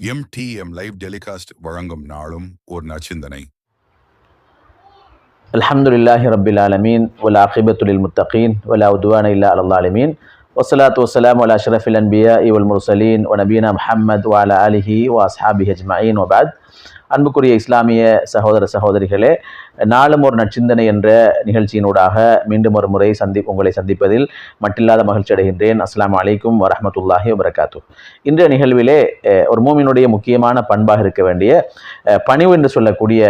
MTM live telecast வழங்கும் நாளும் ஒரு நச்சிந்தனை الحمد لله رب العالمين والعاقبة للمتقين ولا عدوان إلا على الظالمين والصلاة والسلام على أشرف الأنبياء والمرسلين ونبينا محمد وعلى آله وأصحابه أجمعين وبعد அன்புக்குரிய இஸ்லாமிய சகோதர சகோதரிகளே நாளும் ஒரு நற்சிந்தனை என்ற நிகழ்ச்சியினூடாக மீண்டும் ஒரு முறை சந்தி உங்களை சந்திப்பதில் மட்டில்லாத மகிழ்ச்சி அடைகின்றேன். அஸ்லாம் அலைக்கும் வரமத்துல்லாஹி வபரகாத்து இன்றைய நிகழ்விலே ஒரு மூமினுடைய முக்கியமான பண்பாக இருக்க வேண்டிய பணிவு என்று சொல்லக்கூடிய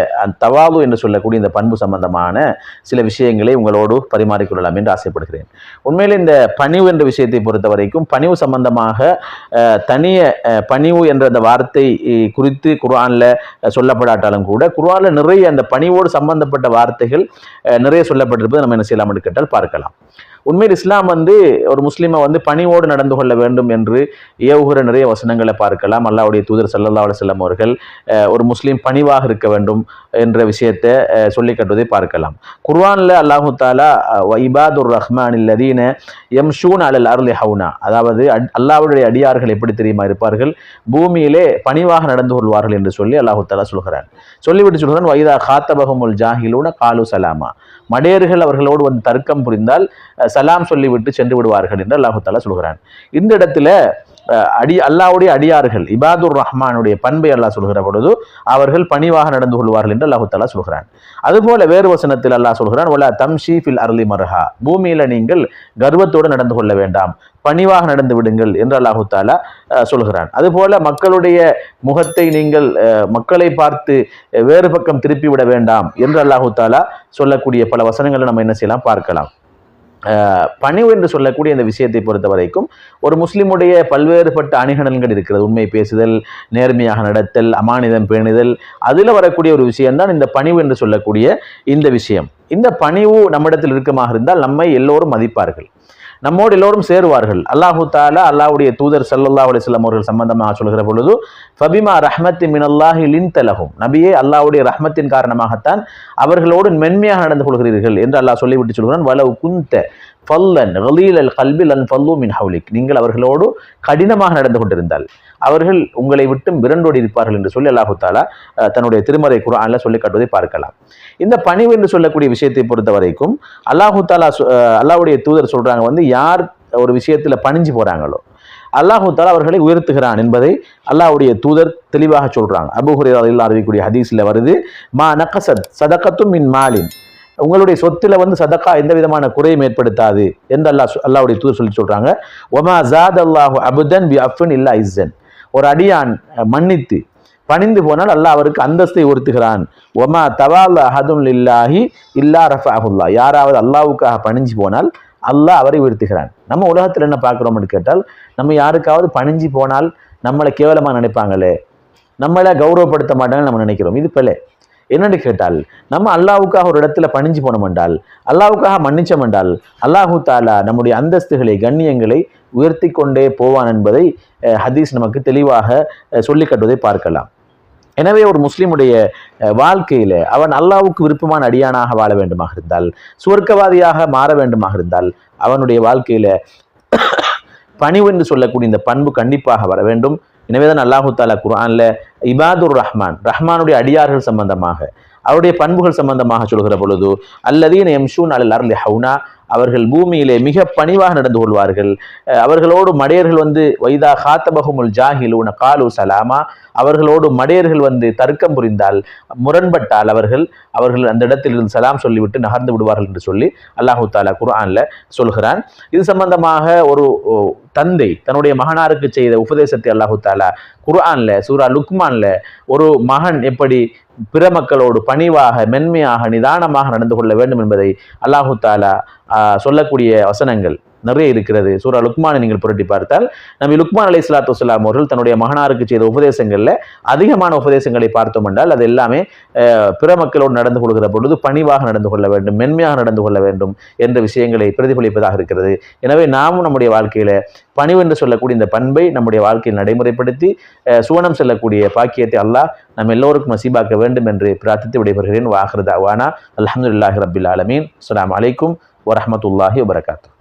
தவாது என்று சொல்லக்கூடிய இந்த பண்பு சம்பந்தமான சில விஷயங்களை உங்களோடு பரிமாறிக்கொள்ளலாம் என்று ஆசைப்படுகிறேன். உண்மையில் இந்த பணிவு என்ற விஷயத்தை பொறுத்த வரைக்கும் பணிவு சம்பந்தமாக தனிய பணிவு என்ற அந்த வார்த்தை குறித்து குரானில் சொல்லப்படாட்டாலும் கூட குர்ஆன்ல நிறைய அந்த பணிவோடு சம்பந்தப்பட்ட வார்த்தைகள் நிறைய சொல்லப்பட்டிருப்பது நம்ம என்ன செய்யலாம்? என்று கேட்டால் பார்க்கலாம். உண்மையில் இஸ்லாம் வந்து ஒரு முஸ்லீமை வந்து பணிவோடு நடந்து கொள்ள வேண்டும் என்று ஏவுகிற நிறைய வசனங்களை பார்க்கலாம். அல்லாவுடைய தூதர் சல்லா அலுவலம் அவர்கள் ஒரு முஸ்லீம் பணிவாக இருக்க வேண்டும் என்ற விஷயத்தை சொல்லி கட்டுவதை பார்க்கலாம். குர்வானில் அல்லாஹு தாலா இபாதுர் ரஹ்மான் இல்லதீன எம்ஷூன் அலல் அருளி ஹவுனா அதாவது அல்லாவுடைய அடியார்கள் எப்படி தெரியுமா இருப்பார்கள்? பூமியிலே பணிவாக நடந்து கொள்வார்கள் என்று சொல்லி அல்லாஹு தாலா சொல்கிறான். சொல்லிவிட்டு சொல்கிறான் வைதா காத்தபகமுல் ஜாஹிலூன காலு சலாமா மடையர்கள் அவர்களோடு வந்து தர்க்கம் புரிந்தால் சலாம் சொல்லிவிட்டு சென்று விடுவார்கள் என்று அல்லாஹு தாலா சொல்கிறான். இந்த இடத்துல அடி அல்லாஹ்வுடைய அடியார்கள் இபாதுர் ரஹ்மானுடைய பண்பை அல்லாஹ் சொல்கிற பொழுது அவர்கள் பணிவாக நடந்து கொள்வார்கள் என்று அல்லாஹு தாலா சொல்கிறான். அதுபோல வேறு வசனத்தில் அல்லாஹ் சொல்கிறான் வலா தம்ஷி ஃபில் அர்லி மர்ஹா. பூமியில நீங்கள் கர்வத்தோடு நடந்து கொள்ள வேண்டாம். பணிவாக நடந்து விடுங்கள் என்று அல்லாஹு தாலா சொல்கிறான். அதுபோல மக்களுடைய முகத்தை நீங்கள் மக்களை பார்த்து வேறு பக்கம் திருப்பி விட வேண்டாம் என்று அல்லாஹு தாலா சொல்லக்கூடிய பல வசனங்களை நம்ம என்ன செய்யலாம்? பார்க்கலாம். பணிவு என்று சொல்லக்கூடிய இந்த விஷயத்தை பொறுத்த வரைக்கும் ஒரு முஸ்லீமுடைய பல்வேறுபட்ட அணிகலன்கள் இருக்கிறது. உண்மை பேசுதல் நேர்மையாக நடத்தல் அமானிதம் பேணுதல் அதில் வரக்கூடிய ஒரு விஷயம்தான் இந்த பணிவு என்று சொல்லக்கூடிய இந்த விஷயம். இந்த பணிவு நம்மிடத்தில் இருக்கமாக இருந்தால் நம்மை எல்லோரும் மதிப்பார்கள். நம்மோடு எல்லோரும் சேருவார்கள். அல்லாஹு தாலா அல்லாஹுடைய தூதர் ஸல்லல்லாஹு அலிஸ்லாம் அவர்கள் சம்பந்தமாக சொல்கிற பொழுது ஃபபிமா ரஹ்மத்தி மினல்லாஹி லின்தலஹும். நபியே அல்லாஹ்வுடைய ரஹ்மத்தின் காரணமாகத்தான் அவர்களோடு மென்மையாக நடந்து கொள்கிறீர்கள் என்று அல்லாஹ் சொல்லிவிட்டு சொல்கிறான் வலவு குந்த ஃபல்லன் ரலீல் கல்பி லன் ஃபல்லு மின் ஹவுலிக். நீங்கள் அவர்களோடு கடினமாக நடந்து கொண்டிருந்தால். அவர்கள் உங்களை விட்டு விரண்டோடி இருப்பார்கள் என்று சொல்லி அல்லாஹு தாலா தன்னுடைய திருமறை குரான்ல சொல்லி காட்டுவதை பார்க்கலாம். இந்த பணிவு என்று சொல்லக்கூடிய விஷயத்தை பொறுத்த வரைக்கும் அல்லாஹு தாலா அல்லாஹுடைய தூதர் சொல்றாங்க வந்து யார் ஒரு விஷயத்துல பணிஞ்சு போறாங்களோ அல்லாஹு தாலா அவர்களை உயர்த்துகிறான் என்பதை அல்லாஹுடைய தூதர் தெளிவாக சொல்றாங்க. அபு அறிவிக்கூடிய ஹதீஸ்ல வருது மா நகசத் சதகத்தும் மின் மாலின். உங்களுடைய சொத்துல வந்து சதக்கா எந்த விதமான குறையும் ஏற்படுத்தாது என்று அல்லாஹ் அல்லாவுடைய அல்லாஹ்வுடைய சொல்லி சொல்றாங்க. ஒமா ஜாத் அல்லாஹு அபுதன் பி அஃபன் இல்லா இஸ்ஸன். ஒரு அடியான் மன்னித்து பணிந்து போனால் அல்லாஹ் அவருக்கு அந்தஸ்தை உறுத்துகிறான் ஒமா தவால் அஹதுன் இல்லாஹி இல்லா ரஃபாஹுல்லா யாராவது அல்லாஹ்வுக்காக பணிஞ்சு போனால் அல்லாஹ் அவரை உயர்த்துகிறான். நம்ம உலகத்தில் என்ன பார்க்குறோம்னு கேட்டால் நம்ம யாருக்காவது பணிஞ்சு போனால் நம்மளை கேவலமாக நினைப்பாங்களே. நம்மளை கௌரவப்படுத்த மாட்டாங்கன்னு நம்ம நினைக்கிறோம். இது பிள்ளை என்னன்னு கேட்டால் நம்ம அல்லாவுக்காக ஒரு இடத்துல பணிஞ்சு போனோம் என்றால் அல்லாவுக்காக மன்னிச்சோம் என்றால் அல்லாஹு தாலா நம்முடைய அந்தஸ்துகளை கண்ணியங்களை உயர்த்தி கொண்டே போவான் என்பதை ஹதீஸ் நமக்கு தெளிவாக அஹ், சொல்லிக் பார்க்கலாம். எனவே ஒரு முஸ்லீமுடைய வாழ்க்கையில் வாழ்க்கையில அவன் அல்லாவுக்கு விருப்பமான அடியானாக வாழ வேண்டுமாக இருந்தால் சுவர்க்கவாதியாக மாற வேண்டுமாக இருந்தால் அவனுடைய வாழ்க்கையில பணிவு என்று சொல்லக்கூடிய இந்த பண்பு கண்டிப்பாக வர வேண்டும். எனவேதான் அல்லாஹு தாலா குர்ஆன்ல இபாதுர் ரஹ்மான் ரஹ்மானுடைய அடியார்கள் சம்பந்தமாக அவருடைய பண்புகள் சம்பந்தமாக சொல்கிற பொழுது அல்லதீன எம்ஷூன் அல் அர்லி ஹவுனா அவர்கள் பூமியிலே மிக பணிவாக நடந்து கொள்வார்கள். அவர்களோடு மடையர்கள் வந்து வைதா ஹாத்தபகுமுல் உன காலு சலாமா. அவர்களோடு மடையர்கள் வந்து தர்க்கம் புரிந்தால் முரண்பட்டால் அவர்கள் அவர்கள் அந்த இடத்தில் இருந்து சலாம் சொல்லிவிட்டு நகர்ந்து விடுவார்கள் என்று சொல்லி அல்லாஹு தாலா குர்ஆனில் சொல்கிறான். இது சம்பந்தமாக ஒரு தந்தை தன்னுடைய மகனாருக்கு செய்த உபதேசத்தை அல்லாஹு தாலா குர்ஆன்ல சூரா லுக்மான்ல ஒரு மகன் எப்படி பிற மக்களோடு பணிவாக மென்மையாக நிதானமாக நடந்து கொள்ள வேண்டும் என்பதை அல்லாஹு தாலா சொல்லக்கூடிய வசனங்கள். நிறைய இருக்கிறது. சூரா லுக்மானை நீங்கள் புரட்டி பார்த்தால் நம்ம லுக்மான் அலை சலாத்து வலாம் அவர்கள் தன்னுடைய மகனாருக்கு செய்த உபதேசங்களில் அதிகமான உபதேசங்களை பார்த்தோம் என்றால் அது எல்லாமே பிற மக்களோடு நடந்து கொள்கிற பொழுது பணிவாக நடந்து கொள்ள வேண்டும் மென்மையாக நடந்து கொள்ள வேண்டும் என்ற விஷயங்களை பிரதிபலிப்பதாக இருக்கிறது. எனவே நாமும் நம்முடைய வாழ்க்கையில் பணிவு என்று சொல்லக்கூடிய இந்த பண்பை நம்முடைய வாழ்க்கையில் நடைமுறைப்படுத்தி சுவனம் செல்லக்கூடிய பாக்கியத்தை அல்லாஹ் நம் எல்லோருக்கும் நசீபாக்க வேண்டும் என்று பிரார்த்தித்து விடைபெறுகிறேன். வாஹிருதா வானா அல்ஹம்துலில்லாஹி ரபில் ஆலமீன். அஸ்ஸலாமு அலைக்கும் வரமத்துல்லாஹி வபரகாத்து